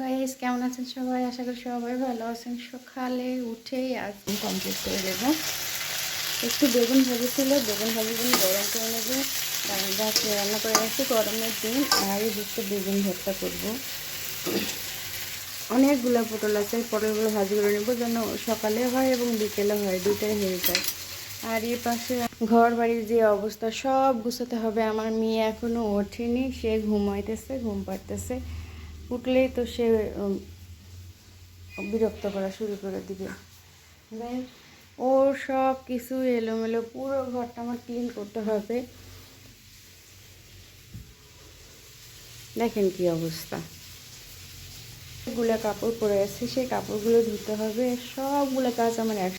Guys কেমন আছেন সবাই? আশা করি সবাই ভালো আছেন। সকালে উঠেই আজ কমপ্লিট করে দেবো। একটু বেগুন বেগুন গরম করে নেব। রান্না করে রাখছি গরমের দিন। হচ্ছে বেগুন ভর্তা অনেকগুলো পটল আছে। পটলগুলো ভাজি করে নেব যেন সকালে হয় এবং বিকেলে হয়। দুইটাই হয়ে যায়। আর এই পাশে ঘর বাড়ির যে অবস্থা, সব গুছাতে হবে। আমার মেয়ে এখনও ওঠেনি। সে ঘুমাইতেছে, ঘুম পাড়তেছে। উঠলেই তো সে বিরক্ত করা শুরু করে দিবে। দেন ওর সব কিছু এলোমেলো, পুরো ঘরটা আমার ক্লিন করতে হবে। দেখেন কি অবস্থা। গুলা কাপড় পরে আছে, সেই কাপড়গুলো ধুতে হবে। সবগুলো কাজ আমার এক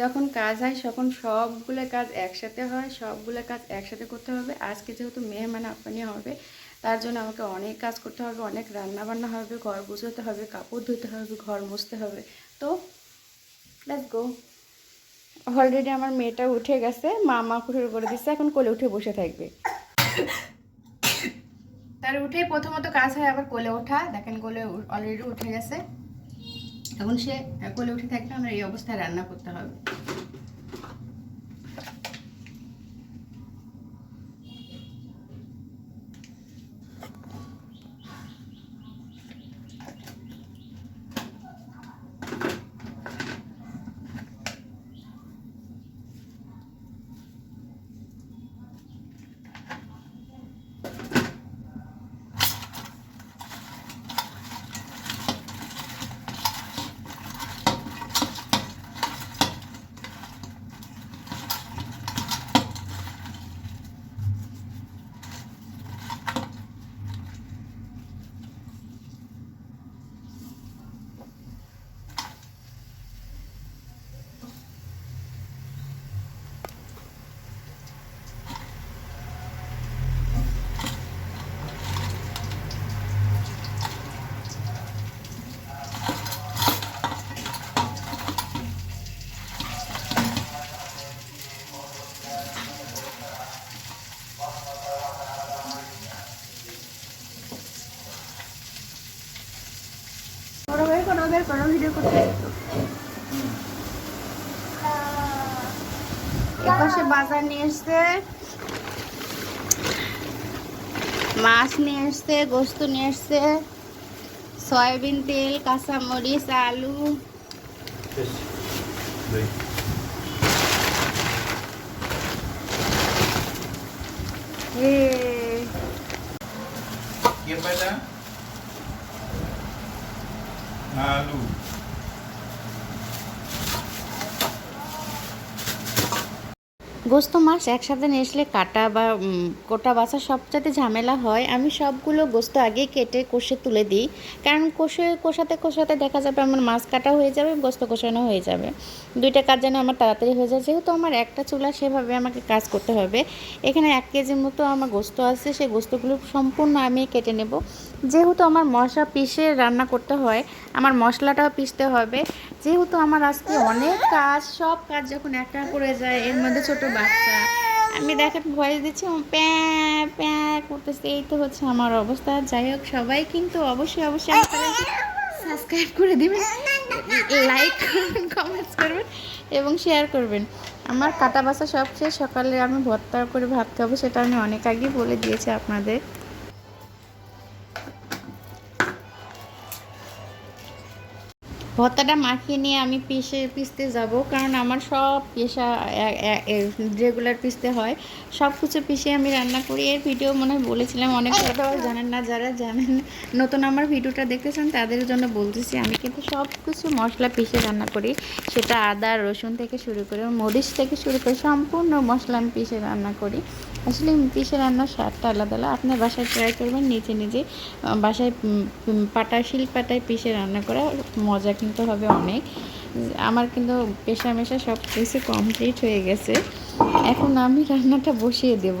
যখন কাজ হয়, তখন সবগুলো কাজ একসাথে হয়, সবগুলো কাজ একসাথে করতে হবে। আজকে যেহেতু মেহমান আপ্যানি হবে তার জন্য আমাকে অনেক কাজ করতে হবে, অনেক রান্না বান্না হবে, ঘর গুছাতে হবে, কাপড় ধুতে হবে, ঘর মুছতে হবে। তো লেটস গো অলরেডি আমার মেয়েটা উঠে গেছে, মা মা শুরু করে দিচ্ছে এখন কোলে উঠে বসে থাকবে। তার উঠেই প্রথমত কাজ হয় আবার কোলে ওঠা। দেখেন কোলে অলরেডি উঠে গেছে। এখন সে কোলে উঠে থাকলে আমার এই অবস্থায় রান্না করতে হবে। হয়ে কোনো ভিডিও করতে এপাশে বাজার নিয়ে এসছে মাছ নিয়ে এসছে গোস্ত নিয়ে এসছে সয়াবিন তেল কাঁচামরিচ আলু। বেশ দুই Amado. গোস্ত মাছ একসাথে নিয়ে আসলে কাটা বা কোটা বাছা সবচাইতে ঝামেলা হয়, আমি সবগুলো গোস্ত আগে কেটে কষে তুলে দিই। কারণ কষে, কষাতে কষাতে দেখা যাবে আমার মাছ কাটা হয়ে যাবে, গোস্ত কষানো হয়ে যাবে। দুইটা কাজ যেন আমার তাড়াতাড়ি হয়ে যায়। যেহেতু আমার একটা চুলা সেভাবে আমাকে কাজ করতে হবে। এখানে এক কেজির মতো আমার গোস্ত আছে, সেই গোস্তগুলো সম্পূর্ণ আমি কেটে নেব। যেহেতু আমার মশলা পিষে রান্না করতে হয়, আমার মশলাটাও পিষতে হবে। যেহেতু আমার আজকে অনেক কাজ, সব কাজ যখন একটা করে যায়, এর মধ্যে ছোট বাচ্চা। আমি দেখেন ভয়েস দিচ্ছি প্যাঁ প্যাঁ করতেছে। এই তো হচ্ছে আমার অবস্থা। যাই হোক, সবাই কিন্তু অবশ্যই অবশ্যই সাবস্ক্রাইব করে দিবেন লাইক করবেন কমেন্টস করবেন এবং শেয়ার করবেন। আমার কাটা বাসা সব শেষ। সকালে আমি ভর্তা করে ভাত খাব, সেটা আমি অনেক আগেই বলে দিয়েছি আপনাদের। ভর্তাটা মাখিয়ে নিয়ে আমি পিষে পিষতে যাব। কারণ আমার সব পেশা রেগুলার পিষতে হয়। সব কিছু পিষে আমি রান্না করি। এর ভিডিও মনে হয় বলেছিলাম অনেক কথা জানেন না যারা জানেন। নতুন আমার ভিডিওটা দেখতেছেন তাদের জন্য বলতেছি আমি কিন্তু সব কিছু মশলা পিষে রান্না করি। সেটা আদা রসুন থেকে শুরু করে মরিচ থেকে শুরু করে সম্পূর্ণ মশলা আমি পিষে রান্না করি। আসলে পিসে রান্নার স্বাদটা আলাদা আলাদা। আপনার বাসায় ট্রাই করবেন, নিজে নিজে বাসায় পাটা শিল পাটায় পিসে রান্না করা মজা কিন্তু হবে অনেক। আমার কিন্তু পেশা মেশা সব কিছু কমপ্লিট হয়ে গেছে। এখন আমি রান্নাটা বসিয়ে দেব।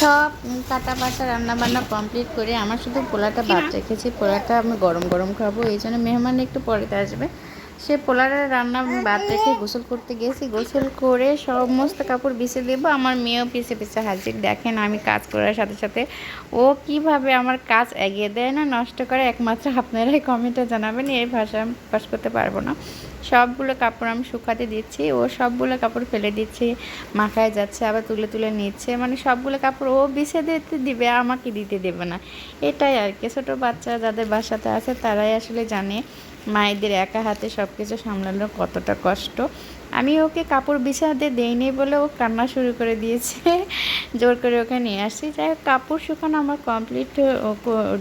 সব কাটা বাটা রান্না বান্না কমপ্লিট করে আমার শুধু পোলাটা বাদ রেখেছি। পোলাটা আমি গরম গরম খাব এই জন্য মেহমান একটু পরেতে আসবে। সে পোলারের রান্না বাদ রেখে গোসল করতে গেছি। গোসল করে সমস্ত কাপড় বিছে দেবো। আমার মেয়েও পিছে পিছে হাজির। দেখেন আমি কাজ করার সাথে সাথে ও কীভাবে আমার কাজ এগিয়ে দেয় না, নষ্ট করে একমাত্র আপনারাই কমেন্টে জানাবেন, এই ভাষা আমি প্রকাশ করতে পারব না। সবগুলো কাপড় আমি শুকাতে দিচ্ছি। ও সবগুলো কাপড় ফেলে দিচ্ছি, মাখায় যাচ্ছে, আবার তুলে তুলে নিচ্ছে। মানে সবগুলো কাপড় ও বিছে দিতে দিবে, আমাকে দিতে দেবে না। এটাই আর কি। ছোটো বাচ্চা যাদের বাসাতে আছে, তারাই আসলে জানে মায়েদের একা হাতে সব কিছু সামলানো কতটা কষ্ট। আমি ওকে কাপড় বিছাতে দেইনি বলে ও কান্না শুরু করে দিয়েছে। জোর করে ওকে নিয়ে আসছি। যাই হোক, কাপড় শুকানো আমার কমপ্লিট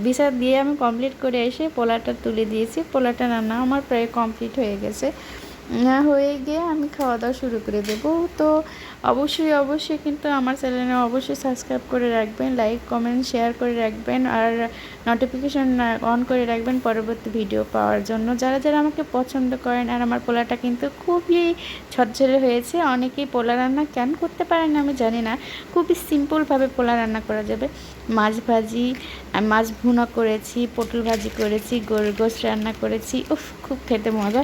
বিছা দিয়ে আমি কমপ্লিট করে এসে পোলাটা তুলে দিয়েছি। পোলাটা রান্না আমার প্রায় কমপ্লিট হয়ে গেছে। হয়ে গিয়ে আমি খাওয়া দাওয়া শুরু করে দেব। তো অবশ্যই অবশ্যই কিন্তু আমার চ্যানেলে অবশ্যই সাবস্ক্রাইব করে রাখবেন, লাইক, কমেন্ট, শেয়ার করে রাখবেন আর নোটিফিকেশন অন করে রাখবেন পরবর্তী ভিডিও পাওয়ার জন্য। যারা যারা আমাকে পছন্দ করেন আর আমার পোলাটা কিন্তু খুবই ঝরঝরে হয়েছে, অনেকেই পোলা রান্না কেন করতে পারেন আমি জানি না, খুবই সিম্পলভাবে পোলা রান্না করা যাবে। মাছ ভাজি, মাছ ভুনা করেছি, পটল ভাজি করেছি গরুর গোস রান্না করেছি, উফ, খুব খেতে মজা।